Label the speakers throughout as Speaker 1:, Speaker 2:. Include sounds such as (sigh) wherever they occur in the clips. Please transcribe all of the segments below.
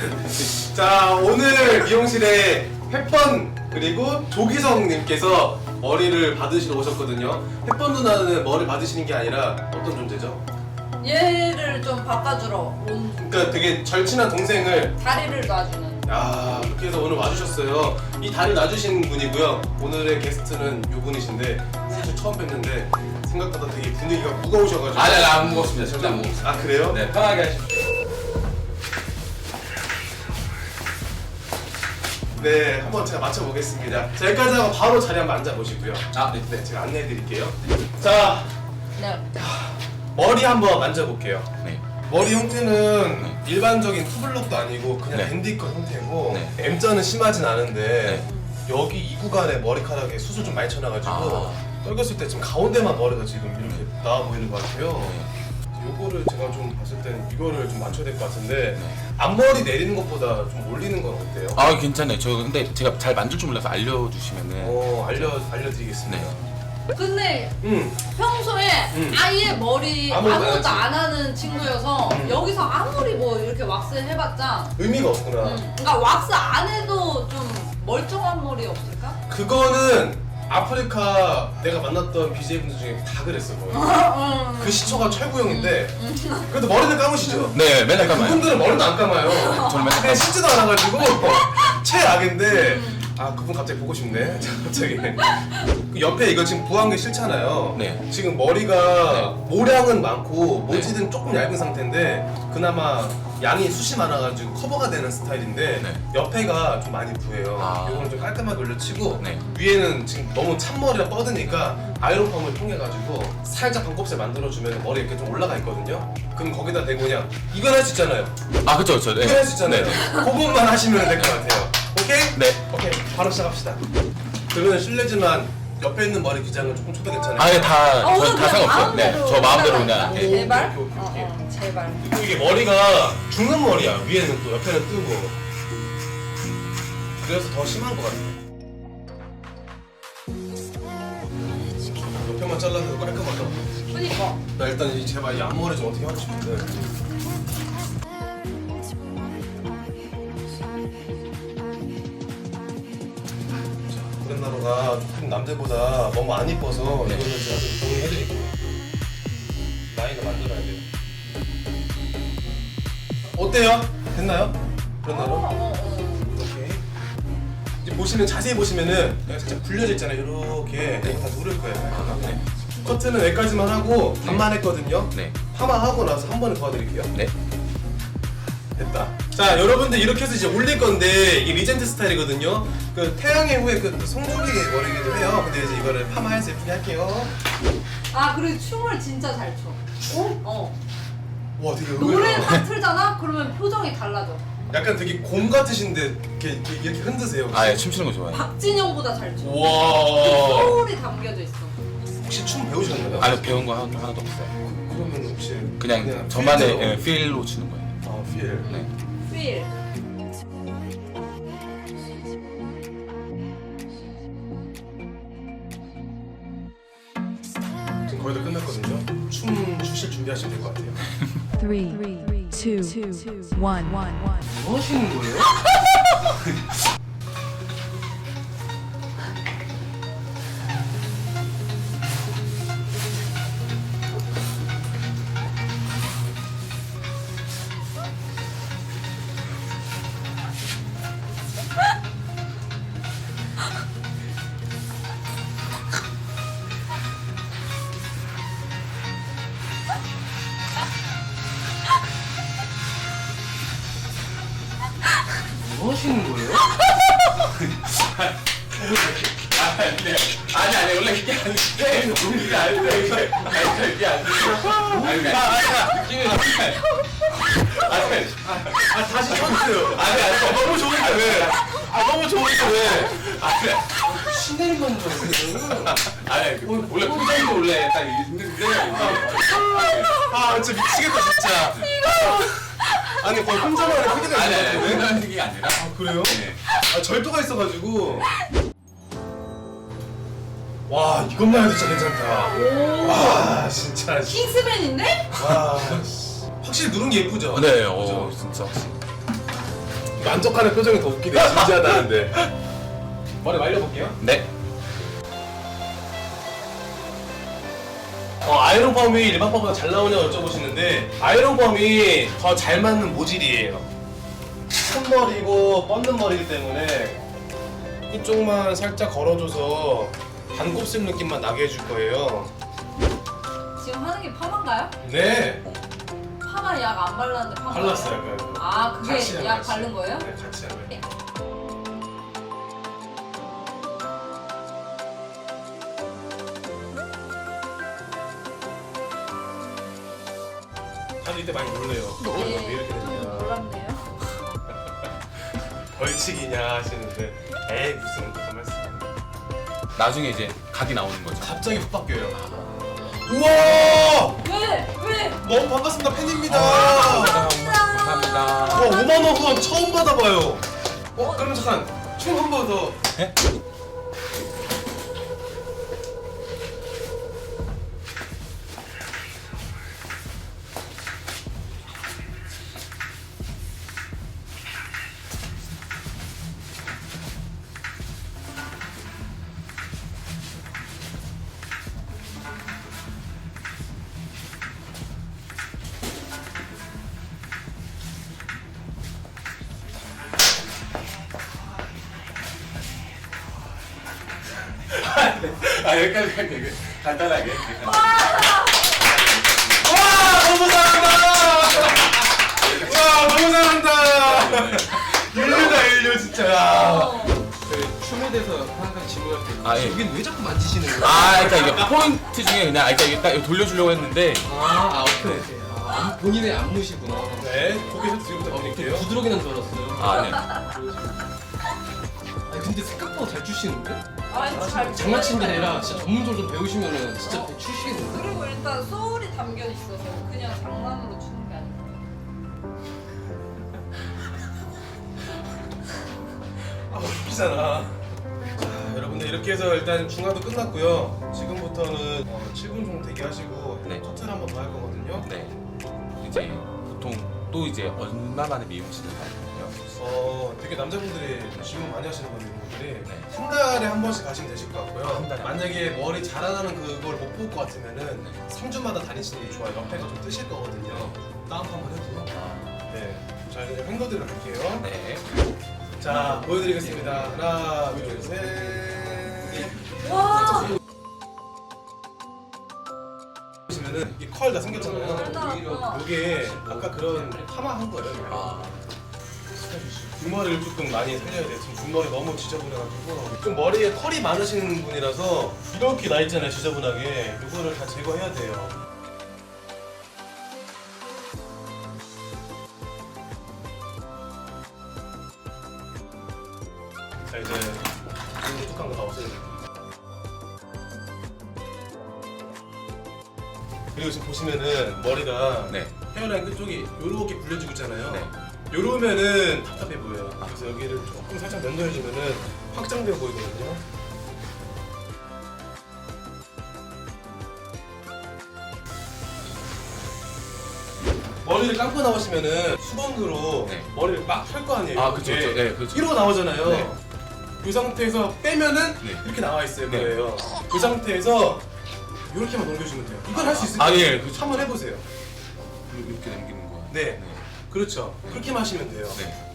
Speaker 1: (laughs) 자 오늘 미용실에 햇번 그리고 조기성님께서 머리를 받으시러 오셨거든요. 햇번 누나는 머리 받으시는 게 아니라 어떤 존재죠?
Speaker 2: 얘를 좀 바꿔주러 온
Speaker 1: 그러니까 되게 절친한 동생을
Speaker 2: 다리를 놔주는
Speaker 1: 아 그렇게 해서 오늘 와주셨어요. 이 다리 놔주신 분이고요. 오늘의 게스트는 요 분이신데 사실 처음 뵀는데 생각보다 되게 분위기가 무거우셔가지고
Speaker 3: 아니, 아니, 안 무겁습니다. 절대 안 무겁습니다.
Speaker 1: 아 그래요?
Speaker 3: 네, 편하게 하십시오.
Speaker 1: 네, 한번 제가 맞춰보겠습니다. 자, 여기까지 하고 바로 자리 한번 앉아보시고요.
Speaker 3: 아, 네.
Speaker 1: 네, 제가 안내해드릴게요. 자,
Speaker 2: 네.
Speaker 1: 머리 한번 만져볼게요.
Speaker 3: 네.
Speaker 1: 머리 형태는 일반적인 투블럭도 아니고 그냥
Speaker 3: 네.
Speaker 1: 밴디컷 형태고
Speaker 3: 네.
Speaker 1: M자는 심하진 않은데 여기 이 구간에 머리카락에 수술 좀 많이 쳐놔가지고
Speaker 3: 아.
Speaker 1: 떨궜을 때 지금 가운데만 머리가 지금 이렇게 나와 보이는 것 같아요.
Speaker 3: 네.
Speaker 1: 요거를 제가 좀 봤을 때는 이거를 좀 맞춰야 될 것 같은데
Speaker 3: 네.
Speaker 1: 앞머리 내리는 것보다 좀 올리는 건 어때요?
Speaker 3: 아, 괜찮아요. 저 근데 제가 잘 만질 줄 몰라서 알려주시면은.
Speaker 1: 어, 알려 알려드리겠습니다.
Speaker 3: 네.
Speaker 2: 근데
Speaker 1: 음.
Speaker 2: 평소에
Speaker 1: 음.
Speaker 2: 아예 머리
Speaker 1: 아무것도 안
Speaker 2: 아무것도. 안 하는 친구여서
Speaker 1: 음.
Speaker 2: 여기서 아무리 뭐 이렇게 왁스 해봤자
Speaker 1: 의미가 없구나.
Speaker 2: 음, 그러니까 왁스 안 해도 좀 멀쩡한 머리 없을까?
Speaker 1: 그거는 아프리카 내가 만났던 BJ분들 중에 다 그랬어 거의.
Speaker 2: 음.
Speaker 1: 그 시초가 최고형인데 그래도 머리는 감으시죠?
Speaker 3: 네, 맨날 감아요.
Speaker 1: 그분들은 머리도 안 감아요.
Speaker 3: 저는 맨날
Speaker 1: 근데
Speaker 3: 감아요.
Speaker 1: 씻지도 않아가지고 (laughs) 최악인데 아 그분 갑자기 보고 싶네. (laughs) 갑자기 그 옆에 이거 지금 부한 게 싫잖아요.
Speaker 3: 네.
Speaker 1: 지금 머리가 모량은 많고 모질은 조금 얇은 상태인데 그나마 양이 숱이 많아가지고 커버가 되는 스타일인데
Speaker 3: 네.
Speaker 1: 옆에가 좀 많이 부해요.
Speaker 3: 아.
Speaker 1: 이거는 좀 깔끔하게 올려치고
Speaker 3: 네.
Speaker 1: 위에는 지금 너무 찬머리가 뻗으니까 아이로펌을 통해가지고 살짝 반곱슬 만들어주면 머리 이렇게 좀 올라가 있거든요. 그럼 거기다 대고 그냥 이건 할 수 있잖아요.
Speaker 3: 아, 그쵸, 그쵸. 네.
Speaker 1: 이건 할 수 있잖아요.
Speaker 3: 네.
Speaker 1: 그것만 하시면 될 것 같아요.
Speaker 3: 네.
Speaker 1: 오케이. 바로 시작합시다. 그러면 실례지만 옆에 있는 머리 기장은 조금 쳐도 괜찮아요?
Speaker 3: 아예 다,
Speaker 2: 어,
Speaker 3: 저다 상관없어요. 네,
Speaker 2: 마음대로
Speaker 3: 저 마음대로 그냥. 예.
Speaker 2: 제발?
Speaker 1: 오케이, 오케이, 오케이.
Speaker 2: 어, 어, 제발
Speaker 1: 그리고 이게 머리가 죽는 머리야. 위에는 또 옆에는 뜨고. 그래서 더 심한 것 같아요. 옆에만 잘라도 깔끔하다.
Speaker 2: 그니까
Speaker 1: 나 일단 이 제발 이 앞머리 좀 어떻게 하고 싶은데. 남들보다 너무 안 이뻐서
Speaker 3: 네.
Speaker 1: 이거는 제가 좀 동의해드릴게요. 라인을 만들어야 돼요. 어때요? 됐나요? 브랜나로?
Speaker 2: 어, 어, 어.
Speaker 1: 이렇게. 이제 보시면 자세히 보시면은 여기 살짝 굴려져 있잖아요. 이렇게 다 누를 거예요.
Speaker 3: 네.
Speaker 1: 커트는 여기까지만 하고 반만 했거든요.
Speaker 3: 네.
Speaker 1: 파마하고 나서 한 번에 도와드릴게요.
Speaker 3: 네.
Speaker 1: 됐다. 자, 여러분들 이렇게 해서 이제 올릴 건데 이게 리젠트 스타일이거든요. 그 태양의 후에 그 송중기 머리기도 해요. 근데 이제 이거를 파마해서 예쁘게 할게요.
Speaker 2: 아 그리고 춤을 진짜 잘 춰.
Speaker 1: 어?
Speaker 2: 어.
Speaker 1: 와, 되게
Speaker 2: 노래
Speaker 1: 의외다.
Speaker 2: 다 틀잖아? 그러면 표정이 달라져.
Speaker 1: 약간 되게 곰 같으신데 이렇게, 이렇게, 이렇게 흔드세요.
Speaker 3: 아, 예, 춤추는 거 좋아해요.
Speaker 2: 박진영보다 잘 춰.
Speaker 1: 와.
Speaker 2: 소울이 담겨져 있어.
Speaker 1: 혹시 춤 배우셨나요?
Speaker 3: 아니, 배운 거 하나, 하나도 없어요.
Speaker 1: 그러면 혹시
Speaker 3: 그냥 저만의
Speaker 1: 필드로?
Speaker 3: 예, 필로 추는 거예요.
Speaker 1: 아, 필.
Speaker 3: 네.
Speaker 2: 필.
Speaker 1: 지금 거의 다 끝났거든요. 춤 추실 준비하시면 될 것 같아요.
Speaker 4: three, two, one.
Speaker 1: 뭐 하시는 거예요? (laughs) 뭐 하시는 거예요?
Speaker 3: 아니, 아니, 원래 이게 아닌데. 이게 아닌데. 이게 아닌데. 이게 아닌데. 아니, 아니. 아니,
Speaker 1: 아 다시 쳐주세요.
Speaker 3: 아니, 아니.
Speaker 1: 아, 너무 좋은데 왜? 아 너무 좋은데 왜?
Speaker 3: 아니,
Speaker 1: 신내린 건줄 알았어요.
Speaker 3: 아니, 그 원래 표정도 원래 딱 있는데.
Speaker 1: 아 진짜 미치겠다 진짜. 아니 거의 혼자만의 세계가
Speaker 3: 아니, 아니,
Speaker 1: 있는 것 같은데?
Speaker 3: 그런 얘기가 아니라.
Speaker 1: 아 그래요?
Speaker 3: 네.
Speaker 1: 아 절도가 있어가지고. 와 이것만 해도 진짜 괜찮다.
Speaker 2: 오.
Speaker 1: 와 진짜. 씨.
Speaker 2: 킹스맨인데?
Speaker 1: 와 씨. 확실히 누른 게 예쁘죠?
Speaker 3: 네,
Speaker 1: 그죠?
Speaker 3: 어, 진짜.
Speaker 1: 만족하는 표정이 더 웃기네 진지하다는데 머리 말려볼게요
Speaker 3: 네.
Speaker 1: 어, 아이론 펌이 일반 펌보다 잘 나오냐고 여쭤보시는데 아이론 펌이 더 잘 맞는 모질이에요 큰 머리고 뻗는 머리이기 때문에 이쪽만 살짝 걸어줘서 반곱슬 느낌만 나게 해줄 거예요
Speaker 2: 지금 하는 게 파마인가요?
Speaker 1: 네
Speaker 2: 파마 약 안 발랐는데 파마.
Speaker 1: 발랐어요 그거.
Speaker 2: 아 그게
Speaker 1: 같이
Speaker 2: 약. 바른 거예요?
Speaker 1: 네 같이 하면 다들 이때 많이 놀래요 왜 이렇게
Speaker 2: 좀
Speaker 1: 됐냐
Speaker 2: 놀랍네요. (laughs)
Speaker 1: 벌칙이냐 하시는데 에이 무슨 그런 말씀
Speaker 3: 나중에 이제 각이 나오는 거죠.
Speaker 1: 갑자기 훅 바뀌어요 우와
Speaker 2: 왜? 왜?
Speaker 1: 너무 반갑습니다 팬입니다
Speaker 3: 감사합니다.
Speaker 1: 와 5만 원 후원 처음 받아봐요 어 그러면 잠깐 총한 번더
Speaker 3: 네? 아 여기까지 할게 간단하게.
Speaker 1: 와 너무 잘한다 와 너무 잘한다 인류다 인류 진짜
Speaker 2: 어.
Speaker 1: 그 춤에 대해서 항상 질문할 때
Speaker 3: 아, 예.
Speaker 1: 여긴 왜 자꾸 만지시는 거예요?
Speaker 3: 아, 그러니까 이게 포인트 중에 그냥 아, 그러니까 이게 딱 이거 돌려주려고 했는데
Speaker 5: 아, 아 오케이 오케이. 아, 본인의 안무시구나.
Speaker 1: 네 고개 좀 뒤로 부탁드릴게요
Speaker 5: 부드러기는 줄 알았어요.
Speaker 3: 아, 네. (laughs)
Speaker 5: 아니, 근데 생각보다 잘 추시는데?
Speaker 2: 아니 잘
Speaker 5: 장난치는 게 아니라 진짜 전문적으로 좀 배우시면은 진짜 잘 추시겠는데?
Speaker 2: 그리고 일단 소울이 담겨 있어서 그냥 장난으로 추는 게 아니고.
Speaker 1: 아 웃기잖아 자 여러분들 이렇게 해서 일단 중화도 끝났고요 지금부터는 어, 7분 정도 대기하시고
Speaker 3: 네.
Speaker 1: 커트를 한 번 더 할 거거든요
Speaker 3: 네. 이제 보통 또 이제 얼마 만에 미용실을 가거든요.
Speaker 1: 어 되게 남자분들이 질문 많이 하시는 분들이
Speaker 3: 네.
Speaker 1: 한 달에 한 번씩 가시면 되실 것 같고요.
Speaker 3: 한 달에. 한
Speaker 1: 만약에 머리 자라나는 그걸 못 볼 것 같으면은
Speaker 3: 네.
Speaker 1: 3주마다 다니시는 게 좋아요. 옆에가 좀 뜨실 거거든요. 다운 한번 해도요 네 자 이제 팬거들을 할게요.
Speaker 3: 네.
Speaker 1: 자 보여드리겠습니다. 하나 둘 셋.
Speaker 2: 와.
Speaker 1: 보시면은 이 컬 다 생겼잖아요.
Speaker 2: 잘한다.
Speaker 1: 이게 아까 그런 파마 한 거예요.
Speaker 3: 아,
Speaker 1: 뒷머리를 조금 많이 살려야 돼요 지금 뒷머리 너무 지저분해가지고 좀 머리에 털이 많으신 분이라서 이렇게 나 있잖아요 지저분하게 이거를 다 제거해야 돼요 자 이제 이제 뚝한 거다 없애요 그리고 지금 보시면은 머리가
Speaker 3: 네.
Speaker 1: 헤어라인 끝쪽이 요렇게 불려지고 있잖아요.
Speaker 3: 네.
Speaker 1: 요러면은 답답해 보여요. 그래서 여기를 조금 살짝 면도해주면은 확장되어 보이거든요. 머리를 감고 나오시면은 수건으로
Speaker 3: 네.
Speaker 1: 머리를 막 펼 거 아니에요.
Speaker 3: 아, 그쵸. 그쵸. 네, 그쵸.
Speaker 1: 이러고 나오잖아요.
Speaker 3: 네.
Speaker 1: 그 상태에서 빼면은
Speaker 3: 네.
Speaker 1: 이렇게 나와 있을
Speaker 3: 네.
Speaker 1: 거예요. 그 상태에서 이렇게만 넘겨주면 돼요. 이건 할 수 있을
Speaker 3: 아.
Speaker 1: 예,
Speaker 3: 그쵸.
Speaker 1: 한번 해보세요.
Speaker 3: 이렇게 남기는 거야.
Speaker 1: 네. 그렇죠. 그렇게만 하시면 돼요.
Speaker 3: 네.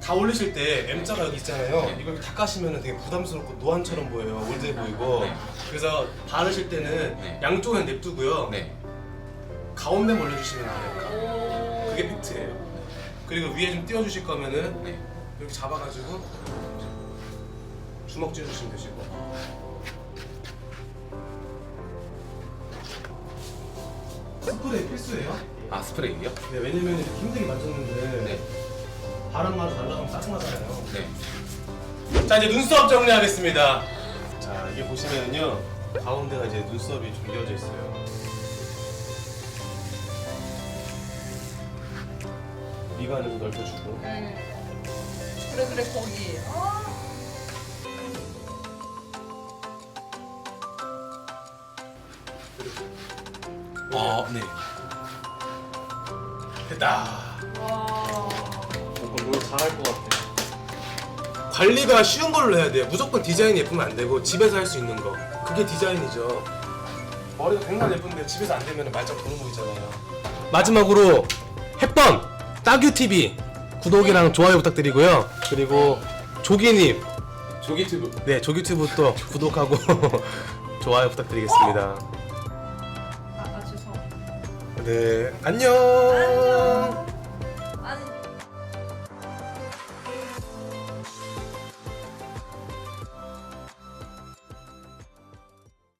Speaker 1: 다 올리실 때 M자가 여기 있잖아요.
Speaker 3: 네.
Speaker 1: 이걸 다 까시면 되게 부담스럽고 노안처럼 보여요. 올드해 보이고.
Speaker 3: 네.
Speaker 1: 그래서 바르실 때는
Speaker 3: 네.
Speaker 1: 양쪽은 냅두고요.
Speaker 3: 네.
Speaker 1: 가운데 올려주시면 돼요.
Speaker 2: 오.
Speaker 1: 그게 팩트예요. 그리고 위에 좀 띄워주실 거면은
Speaker 3: 네.
Speaker 1: 이렇게 잡아가지고 주먹 쥐어주시면 되시고. 스프레이 필수예요.
Speaker 3: 아, 스프레이요?
Speaker 1: 네, 왜냐면 이렇게 힘들게 만졌는데
Speaker 3: 네.
Speaker 1: 바람마다 날라가면 짜증나잖아요.
Speaker 3: 네.
Speaker 1: 자 이제 눈썹 정리하겠습니다. 자 이게 보시면요 가운데가 이제 눈썹이 좀 이어져 있어요. 미간을 좀 넓혀주고.
Speaker 2: 음. 그래 그래 거기. 아.
Speaker 3: 아, 네.
Speaker 1: 됐다.
Speaker 2: 와.
Speaker 5: 뭔가 롤 잘할 것 같아.
Speaker 1: 관리가 쉬운 걸로 해야 돼요. 무조건 디자인이 예쁘면 안 되고 집에서 할 수 있는 거. 그게 디자인이죠. 머리가 백날 예쁜데 집에서 안 되면 말짱 보는 보이잖아요. 마지막으로 햇번 따규 TV 구독이랑 좋아요 부탁드리고요. 그리고 조기님
Speaker 3: 조기 튜브.
Speaker 1: 네 조기튜브 또 구독하고 (laughs) 좋아요 부탁드리겠습니다.
Speaker 2: 네,
Speaker 1: 안녕. 안녕.